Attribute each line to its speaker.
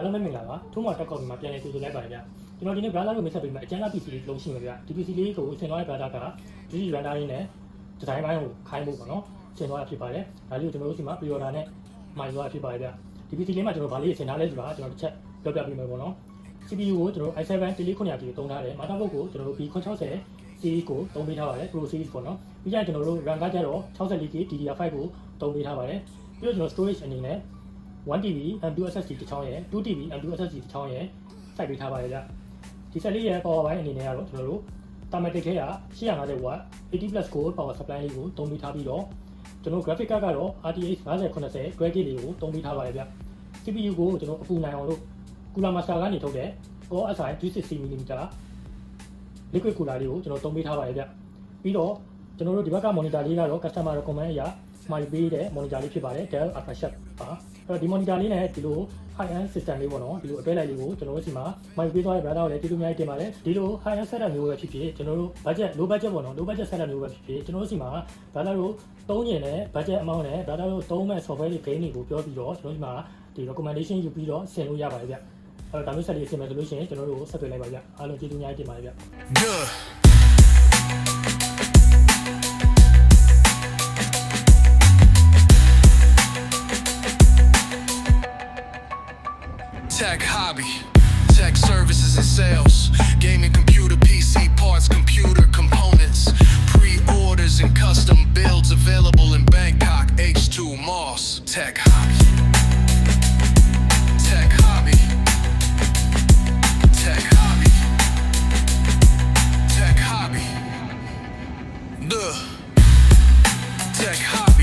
Speaker 1: အားလုံးပဲမင်္ဂလာပါထုံးမော်တက်ကောက်ဒီမှာပြန်လည်ကြိုဆိုလိုက်ပါတယ်ဗျကျွန်တော်ဒီနေ့ browser ကိုမိတ်ဆက်ပေးမယ်အကျဉ်းသား PC လေးလုံးရှိမယ်ဗျဒီ PC လေးကိုဆင်သွားတဲ့ browser က GG render ရင်းနဲ့ဒီဇိုင်းပိုင်းကိုခိုင်းဖို့ပေါ့နော်ဆင်သွားတာဖြစ်ပါတယ်ဒါလေးကိုကျွန်တော်တို့စီမှာ pre-order နဲ့မှာယူရတာဖြစ်ပါတယ်ဗျဒီ PC လေးမှာကျွန်တော်ဗာလေးဆင်ထားလဲဆိုတာကျွန်တော်တစ်ချက်ပြောပြပေးမယ်ပေါ့နော် CPU ကိုကျွန်တော် i7 3900ကြီးကိုသုံးထားတယ် motherboard ကိုကျွန်တော်တို့ B960 series ကိုသုံးပေးထားပါတယ် Pro series ပေါ့နော်ပြီးကြရင်ကျွန်တော်တို့ RAM ကကြတော့ 64GB DDR5 ကိုသုံးပေးထားပါတယ်ပြီးတော့ကျွန်တော် storage အနေနဲ့ 1TB M2 SSD တစ်ချောင်းရယ် 2TB M2 SSD တစ်ချောင်းရယ်စိုက်ပေးထားပါတယ်ဗျဒီဆက်လေးရဲ့ power bank အနေနဲ့ကတော့ကျွန်တော်တို့ Thermaltake ထဲက 850W 80+ Gold power supply လေးကိုသုံးပေးထားပြီးတော့ကျွန်တော် graphic card ကတော့ RTX 5090 Graphics လေးကိုသုံးပေးထားပါတယ်ဗျ CPU ကိုကျွန်တော်အပူနိုင်အောင်လို့ Cooler Master ကနေထုတ်တဲ့ Core SI 360mm liquid cooler လေးကိုကျွန်တော်သုံးပေးထားပါတယ်ဗျပြီးတော့ ကျွန်တော်တို့ဒီဘက်က monitor လေးကတော့ customer recommend အရာမှာယူပေးတဲ့ monitor လေးဖြစ်ပါတယ် Dell Ultrasharp ပါအဲ့တော့ဒီ monitor လေးနဲ့ဒီလို high end system လေးပေါ့နော်ဒီလိုအတွဲလိုက်လေးကိုကျွန်တော်တို့ဒီမှာမှာယူပေးသွားတဲ့ brother ကိုလည်းကျေးဇူးအများကြီးတင်ပါတယ်ဒီလို high end setup မျိုးပဲဖြစ်ဖြစ်ကျွန်တော်တို့ budget low budget ပေါ့နော် low budget setup မျိုးပဲဖြစ်ဖြစ်ကျွန်တော်တို့ဒီမှာ brother တို့သုံးကျင်တဲ့ budget amount နဲ့ brother တို့သုံးမဲ့ software တွေ game တွေကိုပြောပြီးတော့ကျွန်တော်ဒီမှာဒီ recommendation ယူပြီးတော့ဆင်လို့ရပါတယ်ဗျအဲ့တော့ဒါမျိုးဆက်လေးဆင်မယ်ဆိုလို့ရှိရင်ကျွန်တော်တို့ဆက်သွယ်လိုက်ပါဗျအားလုံးကျေးဇူးအများကြီးတင်ပါတယ်ဗျ
Speaker 2: Tech hobby, tech services and sales, gaming computer, PC parts, computer components, pre-orders and custom builds available in Bangkok, H2 Moss. Tech hobby, tech hobby, tech hobby. Tech hobby. Hobby. Tech hobby.